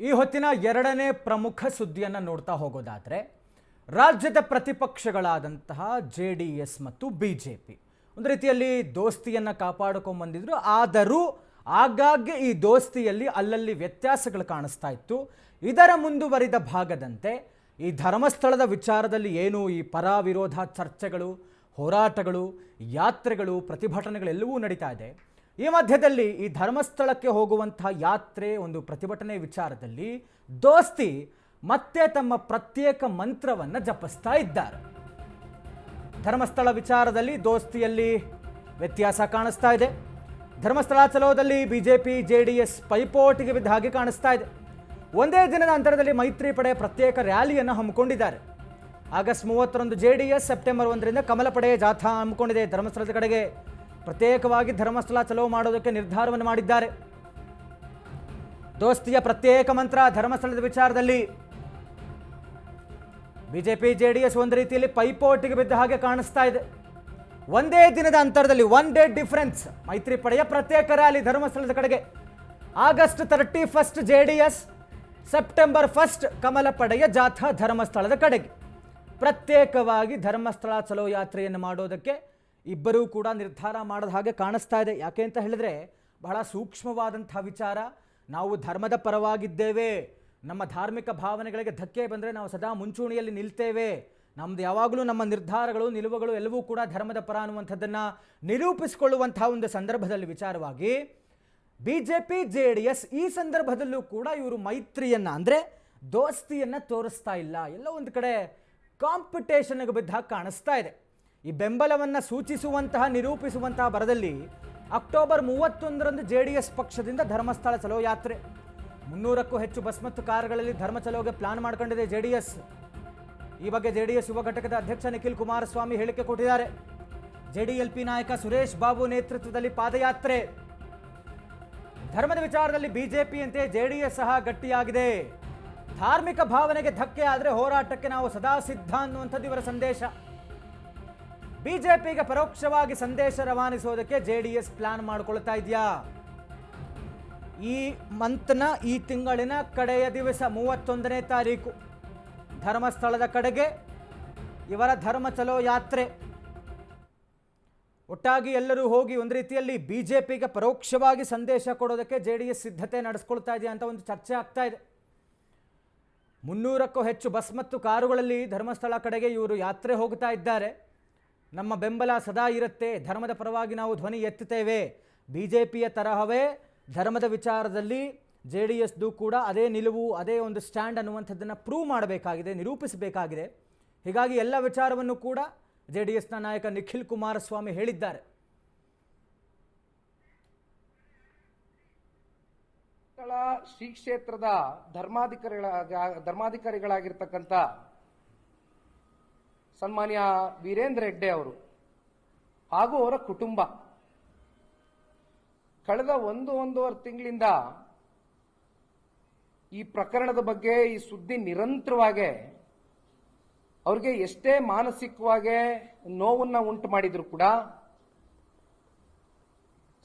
ಈ ಹೊತ್ತಿನ ಎರಡನೇ ಪ್ರಮುಖ ಸುದ್ದಿಯನ್ನು ನೋಡ್ತಾ ಹೋಗೋದಾದರೆ, ರಾಜ್ಯದ ಪ್ರತಿಪಕ್ಷಗಳಾದಂತಹ ಜೆ ಡಿ ಎಸ್ ಮತ್ತು ಬಿ ಜೆ ಪಿ. ಒಂದು ರೀತಿಯಲ್ಲಿ ದೋಸ್ತಿಯನ್ನು ಕಾಪಾಡ್ಕೊಂಬಂದಿದ್ರು ಆದರೂ ಆಗಾಗ್ಗೆ ಈ ದೋಸ್ತಿಯಲ್ಲಿ ಅಲ್ಲಲ್ಲಿ ವ್ಯತ್ಯಾಸಗಳು ಕಾಣಿಸ್ತಾ ಇತ್ತು. ಇದರ ಮುಂದುವರಿದ ಭಾಗದಂತೆ ಈ ಧರ್ಮಸ್ಥಳದ ವಿಚಾರದಲ್ಲಿ ಏನು ಈ ಪರ ವಿರೋಧ ಚರ್ಚೆಗಳು, ಹೋರಾಟಗಳು, ಯಾತ್ರೆಗಳು, ಪ್ರತಿಭಟನೆಗಳೆಲ್ಲವೂ ನಡೀತಾ ಇದೆ. ಈ ಮಧ್ಯದಲ್ಲಿ ಈ ಧರ್ಮಸ್ಥಳಕ್ಕೆ ಹೋಗುವಂತಹ ಯಾತ್ರೆ ಒಂದು ಪ್ರತಿಭಟನೆ ವಿಚಾರದಲ್ಲಿ ದೋಸ್ತಿ ಮತ್ತೆ ತಮ್ಮ ಪ್ರತ್ಯೇಕ ಮಂತ್ರವನ್ನು ಜಪಿಸ್ತಾ ಇದ್ದಾರೆ. ಧರ್ಮಸ್ಥಳ ವಿಚಾರದಲ್ಲಿ ದೋಸ್ತಿಯಲ್ಲಿ ವ್ಯತ್ಯಾಸ ಕಾಣಿಸ್ತಾ ಇದೆ. ಧರ್ಮಸ್ಥಳ ಚಲೋದಲ್ಲಿ ಬಿಜೆಪಿ ಜೆ ಡಿ ಎಸ್ ಪೈಪೋಟಿಗೆ ಬಿದ್ದ ಹಾಗೆ ಕಾಣಿಸ್ತಾ ಇದೆ. ಒಂದೇ ದಿನದ ಅಂತರದಲ್ಲಿ ಮೈತ್ರಿ ಪಡೆ ಪ್ರತ್ಯೇಕ ರ್ಯಾಲಿಯನ್ನು ಹಮ್ಮಿಕೊಂಡಿದ್ದಾರೆ. ಆಗಸ್ಟ್ ಮೂವತ್ತರಂದು ಜೆ ಡಿ ಎಸ್ ಸೆಪ್ಟೆಂಬರ್ ಒಂದರಿಂದ ಕಮಲ ಪಡೆ ಜಾಥಾ ಹಮ್ಮಿಕೊಂಡಿದೆ ಧರ್ಮಸ್ಥಳದ ಕಡೆಗೆ. ಪ್ರತ್ಯೇಕವಾಗಿ ಧರ್ಮಸ್ಥಳ ಚಲೋ ಮಾಡೋದಕ್ಕೆ ನಿರ್ಧಾರವನ್ನು ಮಾಡಿದ್ದಾರೆ. ದೋಸ್ತಿಯ ಪ್ರತ್ಯೇಕ ಮಂತ್ರ ಧರ್ಮಸ್ಥಳದ ವಿಚಾರದಲ್ಲಿ. ಬಿಜೆಪಿ ಜೆ ಡಿ ಎಸ್ ಒಂದು ರೀತಿಯಲ್ಲಿ ಪೈಪೋಟಿಗೆ ಬಿದ್ದ ಹಾಗೆ ಕಾಣಿಸ್ತಾ ಇದೆ. ಒಂದೇ ದಿನದ ಅಂತರದಲ್ಲಿ ಒನ್ ಡೇ ಡಿಫರೆನ್ಸ್ ಮೈತ್ರಿ ಪಡೆಯ ಪ್ರತ್ಯೇಕ ರ್ಯಾಲಿ ಧರ್ಮಸ್ಥಳದ ಕಡೆಗೆ. August thirty first J D S September first ಕಮಲ ಪಡೆಯ ಜಾಥಾ ಧರ್ಮಸ್ಥಳದ ಕಡೆಗೆ. ಪ್ರತ್ಯೇಕವಾಗಿ ಧರ್ಮಸ್ಥಳ ಚಲೋ ಯಾತ್ರೆಯನ್ನು ಮಾಡೋದಕ್ಕೆ ಇಬ್ಬರೂ ಕೂಡ ನಿರ್ಧಾರ ಮಾಡದ ಹಾಗೆ ಕಾಣಿಸ್ತಾ ಇದೆ. ಯಾಕೆ ಅಂತ ಹೇಳಿದ್ರೆ ಬಹಳ ಸೂಕ್ಷ್ಮವಾದಂಥ ವಿಚಾರ. ನಾವು ಧರ್ಮದ ಪರವಾಗಿದ್ದೇವೆ. ನಮ್ಮ ಧಾರ್ಮಿಕ ಭಾವನೆಗಳಿಗೆ ಧಕ್ಕೆ ಬಂದರೆ ನಾವು ಸದಾ ಮುಂಚೂಣಿಯಲ್ಲಿ ನಿಲ್ತೇವೆ. ನಮ್ದು ಯಾವಾಗಲೂ ನಮ್ಮ ನಿರ್ಧಾರಗಳು, ನಿಲುವುಗಳು ಎಲ್ಲವೂ ಕೂಡ ಧರ್ಮದ ಪರ ಅನ್ನುವಂಥದ್ದನ್ನು ನಿರೂಪಿಸಿಕೊಳ್ಳುವಂತಹ ಒಂದು ಸಂದರ್ಭದಲ್ಲಿ ವಿಚಾರವಾಗಿ B J P J D S ಈ ಸಂದರ್ಭದಲ್ಲೂ ಕೂಡ ಇವರು ಮೈತ್ರಿಯನ್ನು ಅಂದರೆ ದೋಸ್ತಿಯನ್ನು ತೋರಿಸ್ತಾ ಇಲ್ಲ. ಎಲ್ಲೋ ಒಂದು ಕಡೆ ಕಾಂಪಿಟೇಷನ್ಗೆ ಬಿದ್ದ ಕಾಣಿಸ್ತಾ ಇದೆ. ಈ ಬೆಂಬಲವನ್ನು ಸೂಚಿಸುವಂತಹ, ನಿರೂಪಿಸುವಂತಹ ಬರದಲ್ಲಿ ಅಕ್ಟೋಬರ್ ಮೂವತ್ತೊಂದರಂದು ಜೆ ಡಿ ಎಸ್ ಪಕ್ಷದಿಂದ ಧರ್ಮಸ್ಥಳ ಚಲೋ ಯಾತ್ರೆ. ಮುನ್ನೂರಕ್ಕೂ ಹೆಚ್ಚು ಬಸ್ ಮತ್ತು ಕಾರುಗಳಲ್ಲಿ ಧರ್ಮ ಚಲೋಗೆ ಪ್ಲಾನ್ ಮಾಡ್ಕೊಂಡಿದೆ ಜೆ ಡಿ ಎಸ್. ಈ ಬಗ್ಗೆ ಜೆ ಡಿ ಎಸ್ ಯುವ ಘಟಕದ ಅಧ್ಯಕ್ಷ ನಿಖಿಲ್ ಕುಮಾರಸ್ವಾಮಿ ಹೇಳಿಕೆ ಕೊಟ್ಟಿದ್ದಾರೆ. ಪಿ ನಾಯಕ ಸುರೇಶ್ ಬಾಬು ನೇತೃತ್ವದಲ್ಲಿ ಪಾದಯಾತ್ರೆ. ಧರ್ಮದ ವಿಚಾರದಲ್ಲಿ ಬಿಜೆಪಿಯಂತೆ ಎಸ್ ಸಹ ಗಟ್ಟಿಯಾಗಿದೆ. ಧಾರ್ಮಿಕ ಭಾವನೆಗೆ ಧಕ್ಕೆ ಆದರೆ ಹೋರಾಟಕ್ಕೆ ನಾವು ಸದಾ ಸಿದ್ಧ ಅನ್ನುವಂಥದ್ದು ಇವರ ಸಂದೇಶ. ಬಿಜೆಪಿಗೆ ಪರೋಕ್ಷವಾಗಿ ಸಂದೇಶ ರವಾನಿಸೋದಕ್ಕೆ ಜೆ ಡಿ ಎಸ್ ಪ್ಲಾನ್ ಮಾಡ್ಕೊಳ್ತಾ ಇದೆಯಾ? ಈ ಮಂತ್ನ ಈ ತಿಂಗಳಿನ ಕಡೆಯ ದಿವಸ ಮೂವತ್ತೊಂದನೇ ತಾರೀಕು. ಧರ್ಮಸ್ಥಳದ ಕಡೆಗೆ ಇವರ ಧರ್ಮ ಚಲೋ ಯಾತ್ರೆ. ಒಟ್ಟಾಗಿ ಎಲ್ಲರೂ ಹೋಗಿ ಒಂದು ರೀತಿಯಲ್ಲಿ ಬಿ ಜೆ ಪರೋಕ್ಷವಾಗಿ ಸಂದೇಶ ಕೊಡೋದಕ್ಕೆ ಜೆ ಡಿ ಎಸ್ ಸಿದ್ಧತೆ ನಡೆಸ್ಕೊಳ್ತಾ ಇದೆಯಾ ಅಂತ ಒಂದು ಚರ್ಚೆ ಆಗ್ತಾ ಇದೆ. ಮುನ್ನೂರಕ್ಕೂ ಹೆಚ್ಚು ಬಸ್ ಮತ್ತು ಕಾರುಗಳಲ್ಲಿ ಧರ್ಮಸ್ಥಳ ಕಡೆಗೆ ಇವರು ಯಾತ್ರೆ ಹೋಗ್ತಾ ಇದ್ದಾರೆ. ನಮ್ಮ ಬೆಂಬಲ ಸದಾ ಇರುತ್ತೆ. ಧರ್ಮದ ಪರವಾಗಿ ನಾವು ಧ್ವನಿ ಎತ್ತುತ್ತೇವೆ. ಬಿ ಜೆ ಪಿಯ ತರಹವೇ ಧರ್ಮದ ವಿಚಾರದಲ್ಲಿ ಜೆ ಡಿ ಎಸ್ದು ಕೂಡ ಅದೇ ನಿಲುವು, ಅದೇ ಒಂದು ಸ್ಟ್ಯಾಂಡ್ ಅನ್ನುವಂಥದ್ದನ್ನು ಪ್ರೂವ್ ಮಾಡಬೇಕಾಗಿದೆ, ನಿರೂಪಿಸಬೇಕಾಗಿದೆ. ಹೀಗಾಗಿ ಎಲ್ಲ ವಿಚಾರವನ್ನು ಕೂಡ ಜೆ ಡಿ ಎಸ್ನ ನಾಯಕ ನಿಖಿಲ್ ಕುಮಾರಸ್ವಾಮಿ ಹೇಳಿದ್ದಾರೆ. ಶ್ರೀ ಕ್ಷೇತ್ರದ ಧರ್ಮಾಧಿಕಾರಿಗಳ, ಧರ್ಮಾಧಿಕಾರಿಗಳಾಗಿರ್ತಕ್ಕಂಥ ಸನ್ಮಾನ್ಯ ವೀರೇಂದ್ರ ಹೆಗ್ಡೆ ಅವರು ಹಾಗೂ ಅವರ ಕುಟುಂಬ. ಕಳೆದ ಒಂದು ಒಂದೂವರೆ ತಿಂಗಳಿಂದ ಈ ಪ್ರಕರಣದ ಬಗ್ಗೆ ಈ ಸುದ್ದಿ ನಿರಂತರವಾಗಿ ಅವ್ರಿಗೆ ಎಷ್ಟೇ ಮಾನಸಿಕವಾಗಿ ನೋವನ್ನು ಉಂಟು ಮಾಡಿದ್ರು ಕೂಡ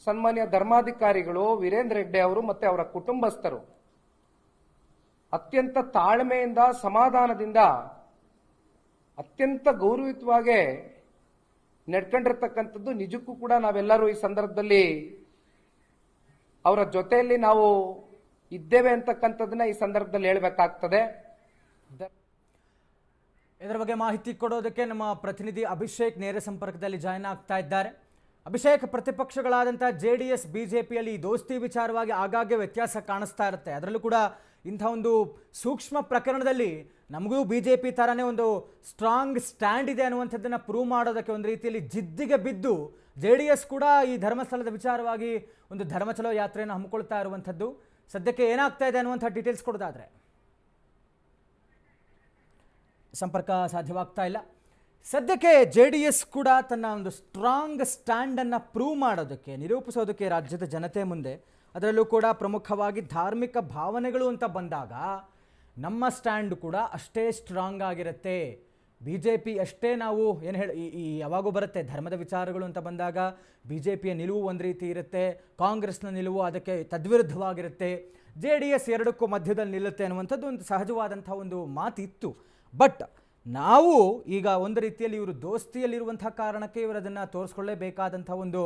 ಸನ್ಮಾನ್ಯ ಧರ್ಮಾಧಿಕಾರಿಗಳು ವೀರೇಂದ್ರ ಹೆಗ್ಡೆ ಅವರು ಮತ್ತೆ ಅವರ ಕುಟುಂಬಸ್ಥರು ಅತ್ಯಂತ ತಾಳ್ಮೆಯಿಂದ ಸಮಾಧಾನದಿಂದ ಅತ್ಯಂತ ಗೌರವಿತವಾಗಿ ನಡ್ಕೊಂಡಿರ್ತಕ್ಕಂಥದ್ದು ನಿಜಕ್ಕೂ ಕೂಡ ನಾವೆಲ್ಲರೂ ಈ ಸಂದರ್ಭದಲ್ಲಿ ಅವರ ಜೊತೆಯಲ್ಲಿ ನಾವು ಇದ್ದೇವೆ ಅಂತಕ್ಕಂಥದ್ದನ್ನ ಈ ಸಂದರ್ಭದಲ್ಲಿ ಹೇಳಬೇಕಾಗ್ತದೆ. ಇದರ ಬಗ್ಗೆ ಮಾಹಿತಿ ಕೊಡೋದಕ್ಕೆ ನಮ್ಮ ಪ್ರತಿನಿಧಿ ಅಭಿಷೇಕ್ ನೇರ ಸಂಪರ್ಕದಲ್ಲಿ ಜಾಯ್ನ್ ಆಗ್ತಾ ಇದ್ದಾರೆ. ಅಭಿಷೇಕ್ ಪ್ರತಿಪಕ್ಷಗಳಾದಂಥ ಜೆ ಡಿ ಎಸ್ ಬಿ ದೋಸ್ತಿ ವಿಚಾರವಾಗಿ ಆಗಾಗ್ಗೆ ವ್ಯತ್ಯಾಸ ಕಾಣಿಸ್ತಾ ಇರುತ್ತೆ. ಅದರಲ್ಲೂ ಕೂಡ ಇಂಥ ಒಂದು ಸೂಕ್ಷ್ಮ ಪ್ರಕರಣದಲ್ಲಿ ನಮಗೂ ಬಿ ಜೆ ಪಿ ಥರನೇ ಒಂದು ಸ್ಟ್ರಾಂಗ್ ಸ್ಟ್ಯಾಂಡ್ ಇದೆ ಅನ್ನುವಂಥದ್ದನ್ನು ಪ್ರೂವ್ ಮಾಡೋದಕ್ಕೆ ಒಂದು ರೀತಿಯಲ್ಲಿ ಜಿದ್ದಿಗೆ ಬಿದ್ದು ಜೆ ಡಿ ಎಸ್ ಕೂಡ ಈ ಧರ್ಮಸ್ಥಳದ ವಿಚಾರವಾಗಿ ಒಂದು ಧರ್ಮಚಲೋ ಯಾತ್ರೆಯನ್ನು ಹಮ್ಮಿಕೊಳ್ತಾ ಇರುವಂಥದ್ದು. ಸದ್ಯಕ್ಕೆ ಏನಾಗ್ತಾ ಇದೆ ಅನ್ನುವಂಥ ಡೀಟೇಲ್ಸ್ ಕೊಡೋದಾದ್ರೆ. ಸಂಪರ್ಕ ಸಾಧ್ಯವಾಗ್ತಾ ಇಲ್ಲ. ಸದ್ಯಕ್ಕೆ ಜೆ ಡಿ ಎಸ್ ಕೂಡ ತನ್ನ ಒಂದು ಸ್ಟ್ರಾಂಗ್ ಸ್ಟ್ಯಾಂಡನ್ನು ಪ್ರೂವ್ ಮಾಡೋದಕ್ಕೆ, ನಿರೂಪಿಸೋದಕ್ಕೆ ರಾಜ್ಯದ ಜನತೆ ಮುಂದೆ, ಅದರಲ್ಲೂ ಕೂಡ ಪ್ರಮುಖವಾಗಿ ಧಾರ್ಮಿಕ ಭಾವನೆಗಳು ಅಂತ ಬಂದಾಗ ನಮ್ಮ ಸ್ಟ್ಯಾಂಡ್ ಕೂಡ ಅಷ್ಟೇ ಸ್ಟ್ರಾಂಗ್ ಆಗಿರುತ್ತೆ. ಬಿ ಜೆ ಪಿ ಅಷ್ಟೇ ನಾವು ಏನು ಹೇಳಿ ಈ ಯಾವಾಗೂ ಬರುತ್ತೆ, ಧರ್ಮದ ವಿಚಾರಗಳು ಅಂತ ಬಂದಾಗ ಬಿ ಜೆ ಪಿಯ ನಿಲುವು ಒಂದು ರೀತಿ ಇರುತ್ತೆ, ಕಾಂಗ್ರೆಸ್ನ ನಿಲುವು ಅದಕ್ಕೆ ತದ್ವಿರುದ್ಧವಾಗಿರುತ್ತೆ, ಜೆ ಡಿ ಎಸ್ ಎರಡಕ್ಕೂ ಮಧ್ಯದಲ್ಲಿ ನಿಲ್ಲುತ್ತೆ ಅನ್ನುವಂಥದ್ದು ಒಂದು ಸಹಜವಾದಂಥ ಒಂದು ಮಾತಿತ್ತು. ಬಟ್ ನಾವು ಈಗ ಒಂದು ರೀತಿಯಲ್ಲಿ ಇವರು ದೋಸ್ತಿಯಲ್ಲಿರುವಂಥ ಕಾರಣಕ್ಕೆ ಇವರು ಅದನ್ನು ತೋರಿಸ್ಕೊಳ್ಳೇಬೇಕಾದಂಥ ಒಂದು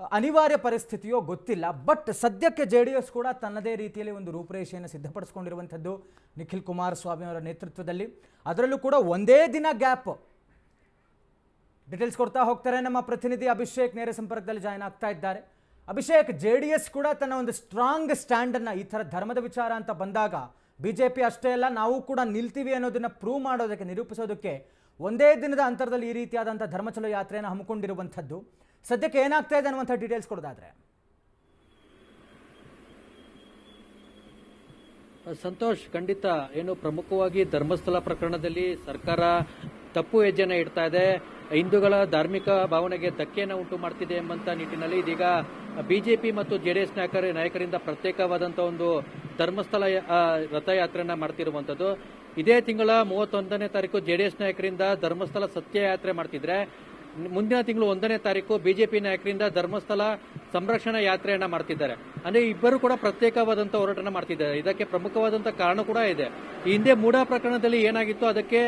ಅನಿವಾರ್ಯ ಪರಿಸ್ಥಿತಿಯೋ ಗೊತ್ತಿಲ್ಲ ಬಟ್ ಸದ್ಯಕ್ಕೆ ಜೆ ಡಿ ಎಸ್ ಕೂಡ ತನ್ನದೇ ರೀತಿಯಲ್ಲಿ ಒಂದು ರೂಪುರೇಷೆಯನ್ನು ಸಿದ್ಧಪಡಿಸ್ಕೊಂಡಿರುವಂಥದ್ದು ನಿಖಿಲ್ ಕುಮಾರಸ್ವಾಮಿ ಅವರ ನೇತೃತ್ವದಲ್ಲಿ. ಅದರಲ್ಲೂ ಕೂಡ ಒಂದೇ ದಿನ ಗ್ಯಾಪ್ ಡೀಟೇಲ್ಸ್ ಕೊಡ್ತಾ ಹೋಗ್ತಾರೆ ನಮ್ಮ ಪ್ರತಿನಿಧಿ ಅಭಿಷೇಕ್, ನೇರ ಸಂಪರ್ಕದಲ್ಲಿ ಜಾಯ್ನ್ ಆಗ್ತಾ ಇದ್ದಾರೆ. ಅಭಿಷೇಕ್ ಜೆ ಡಿ ಎಸ್ ಕೂಡ ತನ್ನ ಒಂದು ಸ್ಟ್ರಾಂಗ್ ಸ್ಟ್ಯಾಂಡನ್ನು ಈ ಥರ ಧರ್ಮದ ವಿಚಾರ ಅಂತ ಬಂದಾಗ ಬಿ ಜೆ ಪಿ ಅಷ್ಟೇ ಅಲ್ಲ, ನಾವು ಕೂಡ ನಿಲ್ತೀವಿ ಅನ್ನೋದನ್ನು ಪ್ರೂವ್ ಮಾಡೋದಕ್ಕೆ, ನಿರೂಪಿಸೋದಕ್ಕೆ ಒಂದೇ ದಿನದ ಅಂತರದಲ್ಲಿ ಈ ರೀತಿಯಾದಂಥ ಧರ್ಮಚಲೋ ಯಾತ್ರೆಯನ್ನು ಹಮ್ಮಿಕೊಂಡಿರುವಂಥದ್ದು. ಸದ್ಯಕ್ಕೆ ಏನಾಗ್ತಾ ಇದೆ ಅನ್ನುವಂಥ ಡೀಟೇಲ್ಸ್ ಕೊಡೋದಾದ್ರೆ. ಸಂತೋಷ್, ಖಂಡಿತ ಏನು ಪ್ರಮುಖವಾಗಿ ಧರ್ಮಸ್ಥಳ ಪ್ರಕರಣದಲ್ಲಿ ಸರ್ಕಾರ ತಪ್ಪು ಹೆಜ್ಜೆನ ಇಡ್ತಾ ಇದೆ. ಹಿಂದೂಗಳ ಧಾರ್ಮಿಕ ಭಾವನೆಗೆ ಧಕ್ಕೆಯನ್ನು ಉಂಟು ಮಾಡ್ತಿದೆ ಎಂಬಂತ ನಿಟ್ಟಿನಲ್ಲಿ ಇದೀಗ ಬಿಜೆಪಿ ಮತ್ತು ಜೆಡಿಎಸ್ ನಾಯಕರ ನಾಯಕರಿಂದ ಪ್ರತ್ಯೇಕವಾದಂತಹ ಒಂದು ಧರ್ಮಸ್ಥಳ ರಥಯಾತ್ರೆಯನ್ನ ಮಾಡ್ತಿರುವಂತದ್ದು. ಇದೇ ತಿಂಗಳ ಮೂವತ್ತೊಂದನೇ ತಾರೀಕು ಜೆಡಿಎಸ್ ನಾಯಕರಿಂದ ಧರ್ಮಸ್ಥಳ ಸತ್ಯಯಾತ್ರೆ ಮಾಡ್ತಿದ್ರೆ ಮುಂದಿನ ತಿಂಗಳು ಒಂದನೇ ತಾರೀಕು ಬಿಜೆಪಿ ನಾಯಕರಿಂದ ಧರ್ಮಸ್ಥಳ ಸಂರಕ್ಷಣಾ ಯಾತ್ರೆಯನ್ನ ಮಾಡ್ತಿದ್ದಾರೆ. ಅಂದ್ರೆ ಇಬ್ಬರು ಕೂಡ ಪ್ರತ್ಯೇಕವಾದಂತ ಹೋರಾಟನ ಮಾಡ್ತಿದ್ದಾರೆ. ಇದಕ್ಕೆ ಪ್ರಮುಖವಾದಂತ ಕಾರಣ ಕೂಡ ಇದೆ. ಹಿಂದೆ ಮೂಡಾ ಪ್ರಕರಣದಲ್ಲಿ ಏನಾಗಿತ್ತು ಅದಕ್ಕೆ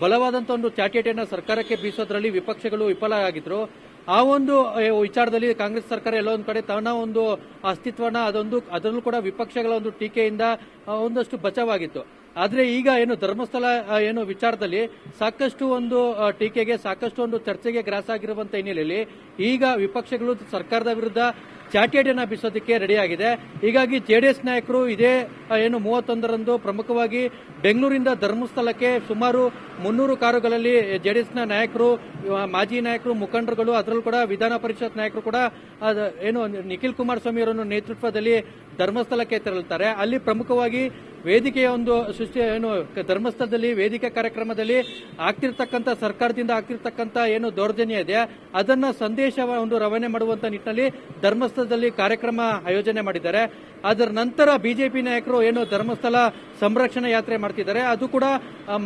ಬಲವಾದಂಥ ಒಂದು ಚಾಟಿಯನ್ನ ಸರ್ಕಾರಕ್ಕೆ ಬೀಸೋದ್ರಲ್ಲಿ ವಿಪಕ್ಷಗಳು ವಿಫಲ ಆಗಿದ್ರು. ಆ ಒಂದು ವಿಚಾರದಲ್ಲಿ ಕಾಂಗ್ರೆಸ್ ಸರ್ಕಾರ ಎಲ್ಲೋ ಒಂದು ಕಡೆ ತನ್ನ ಒಂದು ಅಸ್ತಿತ್ವನ ಅದೊಂದು, ಅದರಲ್ಲೂ ಕೂಡ ವಿಪಕ್ಷಗಳ ಒಂದು ಟೀಕೆಯಿಂದ ಒಂದಷ್ಟು ಬಚಾವಾಗಿತ್ತು ಆದ್ರೆ ಈಗ ಏನು ಧರ್ಮಸ್ಥಳ ಏನು ವಿಚಾರದಲ್ಲಿ ಸಾಕಷ್ಟು ಒಂದು ಟೀಕೆಗೆ, ಸಾಕಷ್ಟು ಒಂದು ಚರ್ಚೆಗೆ ಗ್ರಾಸ ಆಗಿರುವಂತ ಹಿನ್ನೆಲೆಯಲ್ಲಿ ಈಗ ವಿಪಕ್ಷಗಳು ಸರ್ಕಾರದ ವಿರುದ್ಧ ಚಾಟಿಯಡಿಯನ್ನು ಬಿಸೋದಕ್ಕೆ ರೆಡಿಯಾಗಿದೆ ಹೀಗಾಗಿ ಜೆಡಿಎಸ್ ನಾಯಕರು ಇದೇ ಏನು ಮೂವತ್ತೊಂದರಂದು ಪ್ರಮುಖವಾಗಿ ಬೆಂಗಳೂರಿಂದ ಧರ್ಮಸ್ಥಳಕ್ಕೆ ಸುಮಾರು ಮುನ್ನೂರು ಕಾರುಗಳಲ್ಲಿ ಜೆಡಿಎಸ್ನ ನಾಯಕರು ಮಾಜಿ ನಾಯಕರು, ಮುಖಂಡರುಗಳು, ಅದರಲ್ಲೂ ಕೂಡ ವಿಧಾನ ಪರಿಷತ್ ನಾಯಕರು ಕೂಡ ಏನು ನಿಖಿಲ್ ಕುಮಾರಸ್ವಾಮಿ ಅವರನ್ನು ನೇತೃತ್ವದಲ್ಲಿ ಧರ್ಮಸ್ಥಳಕ್ಕೆ ತೆರಳುತ್ತಾರೆ. ಅಲ್ಲಿ ಪ್ರಮುಖವಾಗಿ ವೇದಿಕೆಯ ಒಂದು ಸೃಷ್ಟಿ ಏನು ಧರ್ಮಸ್ಥಳದಲ್ಲಿ ವೇದಿಕೆ ಕಾರ್ಯಕ್ರಮದಲ್ಲಿ ಆಗ್ತಿರ್ತಕ್ಕಂಥ ಸರ್ಕಾರದಿಂದ ಆಗ್ತಿರ್ತಕ್ಕಂಥ ಏನು ದೌರ್ಜನ್ಯ ಇದೆ, ಅದನ್ನ ಸಂದೇಶ ಒಂದು ರವಾನೆ ಮಾಡುವಂತ ನಿಟ್ಟಿನಲ್ಲಿ ಧರ್ಮಸ್ಥಳದಲ್ಲಿ ಕಾರ್ಯಕ್ರಮ ಆಯೋಜನೆ ಮಾಡಿದ್ದಾರೆ. ಅದರ ನಂತರ ಬಿಜೆಪಿ ನಾಯಕರು ಏನು ಧರ್ಮಸ್ಥಳ ಸಂರಕ್ಷಣಾ ಯಾತ್ರೆ ಮಾಡ್ತಿದ್ದಾರೆ, ಅದು ಕೂಡ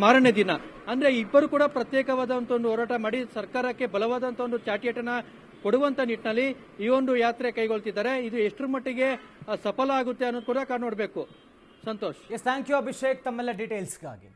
ಮಾರನೇ ದಿನ. ಅಂದ್ರೆ ಇಬ್ಬರು ಕೂಡ ಪ್ರತ್ಯೇಕವಾದಂತ ಒಂದು ಹೋರಾಟ ಮಾಡಿ ಸರ್ಕಾರಕ್ಕೆ ಬಲವಾದಂತ ಒಂದು ಚಾಟಿಯಟನ ಕೊಡುವಂತ ನಿಟ್ಟಿನಲ್ಲಿ ಈ ಒಂದು ಯಾತ್ರೆ ಕೈಗೊಳ್ತಿದ್ದಾರೆ. ಇದು ಎಷ್ಟರ ಮಟ್ಟಿಗೆ ಸಫಲ ಆಗುತ್ತೆ ಅನ್ನೋದು ಕೂಡ ಕಾಣ್ ನೋಡ್ಬೇಕು. Santosh. Yes thank you Abhishek ತಮ್ಮೆಲ್ಲ ಡೀಟೇಲ್ಸ್ಗಾಗಿ